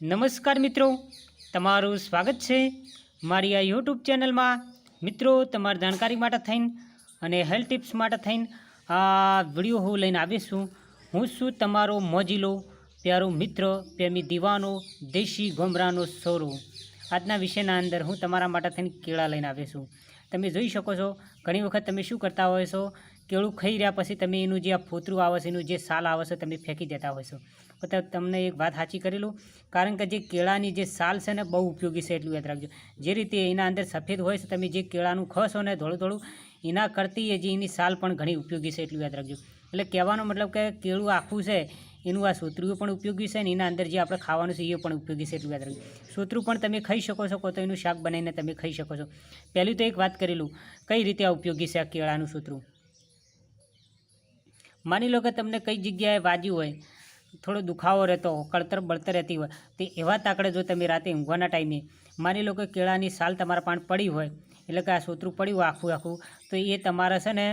નમસ્કાર મિત્રો, તમારું સ્વાગત છે મારી આ યુટ્યુબ ચેનલમાં. મિત્રો, તમારી જાણકારી માટે થઈને અને હેલ્થ ટિપ્સ માટે થઈને આ વીડિયો હું લઈને આવીશું હું છું તમારો મોજીલો, પ્યારો મિત્ર, પ્રેમી દીવાનો, દેશી ગોમરાનો સોરો. આજના વિષયના અંદર હું તમારા માટે થઈને કેળા લઈને આવીશું તમે જોઈ શકો છો, ઘણી વખત તમે શું કરતા હોય છો કેળું ખાઈ રહ્યા પછી તમે એનું જે આ ફોતરું આવે છે, એનું જે સાલ આવે છે, તમે ફેંકી દેતા હોય છો. તો તમને એક વાત સાચી કરેલું કારણ કે જે કેળાની જે સાલ છે ને, બહુ ઉપયોગી છે, એટલું યાદ રાખજો. જે રીતે એના અંદર સફેદ હોય છે, તમે જે કેળાનું ખસો ને થોડું થોડું એના કરતી હજી એની સાલ પણ ઘણી ઉપયોગી છે, એટલું યાદ રાખજો. એટલે કહેવાનો મતલબ કે કેળું આખું છે, એનું આ સોતરું પણ ઉપયોગી છે ને, એના અંદર જે આપણે ખાવાનું છે, એ પણ ઉપયોગી છે, એટલું યાદ રાખજો. સોતરું પણ તમે ખાઈ શકો છો તો એનું શાક બનાવીને તમે ખાઈ શકો છો. પહેલું તો એક વાત કરેલું કઈ રીતે આ ઉપયોગી છે, આ કેળાનું સોતરું? માની લો કે તમને કઈ જગ્યાએ વાજ્યું હોય, થોડો દુખાવો રહેતો કળતર બળતર રહેતી હોય, તે એવા તાકડે જો તમે રાતે ઊંઘવાના ટાઈમે માની લો કે કેળાની સાલ તમારા પાન પડી હોય, એટલે કે આ સોતરું પડ્યું આખું આખું, તો એ તમારે છે ને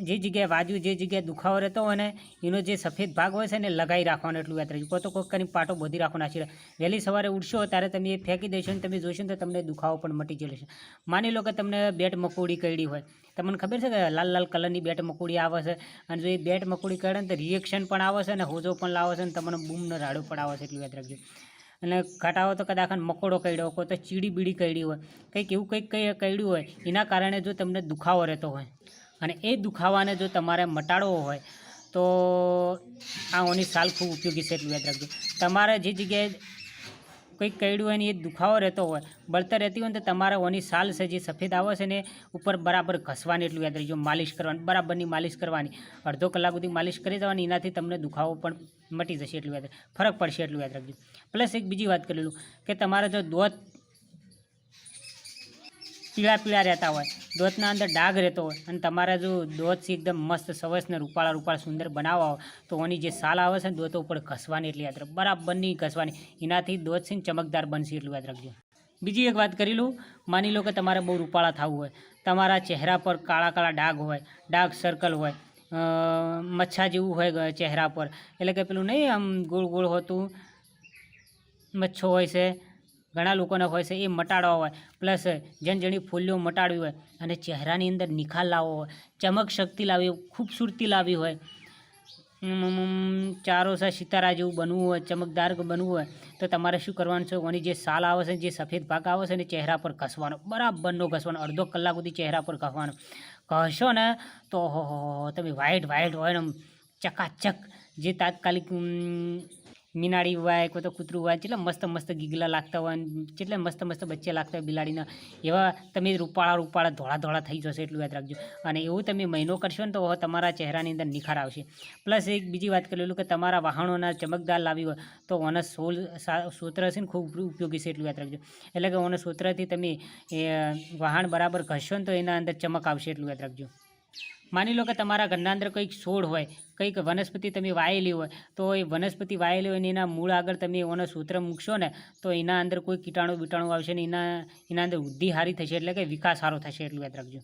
જે જગ્યાએ વાગ્યું જે જગ્યાએ દુખાવો રહેતો હોય ને, એનો જે સફેદ ભાગ હોય છે ને લગાવી રાખવાનો એટલું યાદ રહેજો કોઈ તો કોઈ કરીને પાટો બોધી રાખો નાખી વહેલી સવારે ઉઠશો ત્યારે તમે એ ફેંકી દેશો ને તમે જોશો તો તમને દુખાવો પણ મટી જશે. માની લો કે તમને બેટ મકોડી કરડી હોય. તમને ખબર છે કે લાલ લાલ કલરની બેટ મકોડી આવે છે? અને જો એ બેટ મકોડી કરે ને તો રિએક્શન પણ આવે છે અને હોજો પણ લાવે છે અને તમને બૂમનો રાડો પણ આવે છે એટલું યાદ રાખજો અને ઘટાવો તો કદાચ મકોડો કરડ્યો કોઈ તો ચીડી બીડી કરડી હોય, કંઈક એવું કંઈક કંઈ કરડ્યું હોય, એના કારણે જો તમને દુખાવો રહેતો હોય. અને એ દુખાવાને જો તમારે મટાડવો હોય, તો આ ઓની સાલ ખૂબ ઉપયોગી છે, એટલું યાદ રાખજો. તમારે જે જગ્યાએ કંઈક કરડ્યું હોય ને એ દુખાવો રહેતો હોય, બળતર રહેતી હોય ને તો તમારે ઓની સાલ છે જે સફેદ આવે છે ને ઉપર બરાબર ઘસવાની એટલું યાદ રાખજો, માલિશ કરવાની, બરાબરની માલિશ કરવાની. અડધો કલાક સુધી માલિશ કરી દેવાની, એનાથી તમને દુખાવો પણ મટી જશે, એટલું યાદ ફરક પડશે, એટલું યાદ રાખજો. પ્લસ એક બીજી વાત કરેલું, કે તમારે જો દોત પીળા પીળા રહેતા હોય, દોતના અંદર ડાઘ રહેતો હોય અને તમારા જો દોત છે એકદમ મસ્ત સરસ ને રૂપાળા રૂપાળા સુંદર બનાવવા હોય, તો ઓની જે સાલ આવે છે ને, દોતો ઉપર ઘસવાની એટલી યાદ બરાબર બરાબરની ઘસવાની. એનાથી દોત છે ચમકદાર બનશે એટલું યાદ રાખજો. બીજી એક વાત કરી લઉં, માની લો કે તમારે બહુ રૂપાળા થવું હોય, તમારા ચહેરા પર કાળા કાળા ડાઘ હોય, ડાઘ સર્કલ હોય મચ્છા જેવું હોય ચહેરા પર, એટલે કે પેલું નહીં આમ ગોળ ગોળ હોતું, મચ્છો હોય છે ઘણા લોકોને હોય છે, એ મટાડવા હોય. પ્લસ જણજણી ફૂલીઓ મટાડવી હોય અને ચહેરાની અંદર નિખાર લાવવો હોય, ચમક શક્તિ લાવી હોય, ખૂબસૂરતી લાવી હોય ચારોસા સિતારા જેવું બનવું હોય, ચમકદાર બનવું હોય, તો તમારે શું કરવાનું છે? ઓની જે સાલ આવે છે, જે સફેદ ભાગ આવે છે ને ચહેરા પર ઘસવાનો, બરાબરનો ઘસવાનો, અડધો કલાક સુધી ચહેરા પર ઘસવાનો. ઘસો ને તો તમે વાઈટ વાઈટ હોય ને ચકાચક, જે તાત્કાલિક ઉમ, વાય કોઈ તો કૂતરું હોય કેટલા મસ્ત મસ્ત ગીગલા લાગતા હોય જેટલે મસ્ત મસ્ત બચ્ચે લાગતા હોય બિલાડીના. એવા તમે રૂપાળા રૂપાળા ધોળા ધોળા થઈ જશે એટલું યાદ રાખજો. અને એવું તમે મહિનો કરશો ને તો તમારા ચહેરાની અંદર નિખાર આવશે. પ્લસ એક બીજી વાત કરેલું કે તમારા વાહનોના ચમકદાર લાવી હોય તો ઓના સોલ સૂત્ર છે ને ખૂબ ઉપયોગી છે એટલું યાદ રાખજો. એટલે કે ઓના સૂત્રથી તમે વાહન બરાબર ઘસશો ને તો એના અંદર ચમક આવશે એટલું યાદ રાખજો. માની લો કે તમારા ઘરના અંદર કંઈક છોડ હોય, કંઈક વનસ્પતિ તમે વાયેલી હોય, તો એ વનસ્પતિ વાયેલી હોય ને એના મૂળ આગળ તમે ઓનો સૂત્ર મૂકશો ને, તો એના અંદર કોઈ કીટાણુ બીટાણુ આવશે ને એના એના અંદર વૃદ્ધિ સારી થશે એટલે કે વિકાસ સારો થશે, એટલું યાદ રાખજો.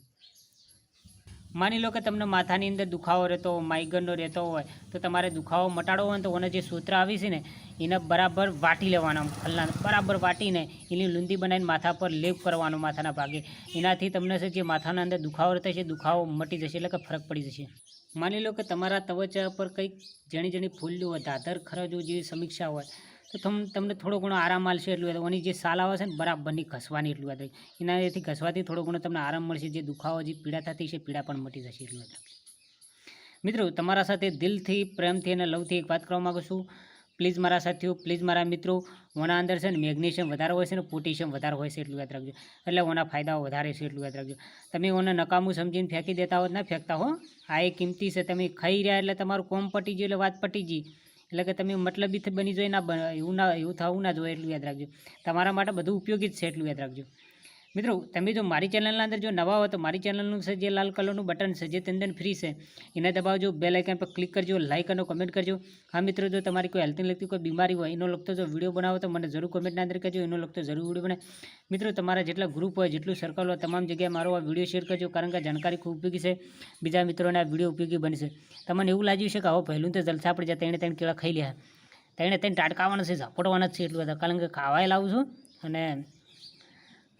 માની લો કે તમને માથાની અંદર દુખાવો રહેતો હોય, માઇગ્રેનનો રહેતો હોય, તો તમારે દુખાવો મટાડવો હોય તો ઓને જે સૂત્ર આવી છે ને, એને બરાબર વાટી લેવાના ખલ્લા બરાબર વાટીને એની લૂંદી બનાવીને માથા પર લેપ કરવાનો માથાના ભાગે. એનાથી તમને જે માથાના અંદર દુખાવો રહેતો છે દુખાવો મટી જશે એટલે કે ફરક પડી જશે. માની લો કે તમારા ત્વચા પર કંઈક જણી જણી ફૂલ્યું હોય ધાધર ખરજો જેવી સમીક્ષા હોય તો તમ, તમને થોડો ઘણો આરામ મળશે એટલું. ઓની જે સાલ આવે છે ને બરાબરની ઘસવાની એટલું રાખજો. એનાથી ઘસવાથી થોડો ઘણો તમને આરામ મળશે, જે દુખાવો, જે પીડા થતી છે પીડા પણ મટી જશે એટલું મિત્રો, તમારા સાથે દિલથી, પ્રેમથી અને લવથી એક વાત કરવા માગું છું. પ્લીઝ મારા સાથીઓ, પ્લીઝ મારા મિત્રો, ઓના અંદર છે ને મેગ્નેશિયમ વધારે હોય છે ને પોટેશિયમ વધારે હોય છે એટલું યાદ રાખજો. એટલે ઓના ફાયદાઓ વધારે છે એટલું યાદ રાખજો. તમે ઓને નકામું સમજીને ફેંકી દેતા હો ના ફેંકતા હો. આ એ કિંમતી છે. તમે ખાઈ રહ્યા એટલે તમારું કોમ પટી ગયું એટલે વાત પટી ગઈ. એટલે કે તમે મતલબી બની જોઈએ ના એવું ના, એવું થવું ના જોઈએ એટલું યાદ રાખજો. તમારા માટે બધું ઉપયોગી જ છે એટલું યાદ રાખજો. મિત્રો, તમે જો મારી ચેનલના અંદર જો નવા હો તો મારી ચેનલનું છે જે લાલ કલરનું બટન છે, જે તંદન ફ્રી છે, એને દબાવજો બે લાઇકન પર ક્લિક કરજો લાઇક અને કમેન્ટ કરજો. હા મિત્રો, જો તમારી કોઈ હેલ્થને લગતી કોઈ બીમારી હોય, એનો લગતો જો વીડિયો બનાવો તો મને જરૂર કમેન્ટના અંદર કરજો, એનો લગતો જરૂર વીડિયો બને મિત્રો, તમારા જેટલા ગ્રુપ હોય, જેટલું સર્કલ હોય, તમામ જગ્યાએ મારો આ વીડિયો શેર કરજો, કારણ કે જાણકારી ખૂબ ઉપયોગી છે. બીજા મિત્રોને આ વીડિયો ઉપયોગી બનશે. તમને એવું લાગ્યું છે કે આવો પહેલું તો જલસા આપણે જાય, તેણે તેણે કેળા ખાઈ લ્યા. તેણે તેને ટાટકાવાના છે, ઝપટવાના છે એટલું બધા, કારણ કે ખાવાય લાવું છું અને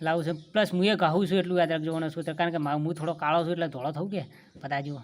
લાવું છું. પ્લસ હું એ કહું છું એટલું યાદ રાખજો સૂત્ર. કારણ કે હું થોડો કાળો છું એટલે ધોળો થવું કે? બધા જુઓ.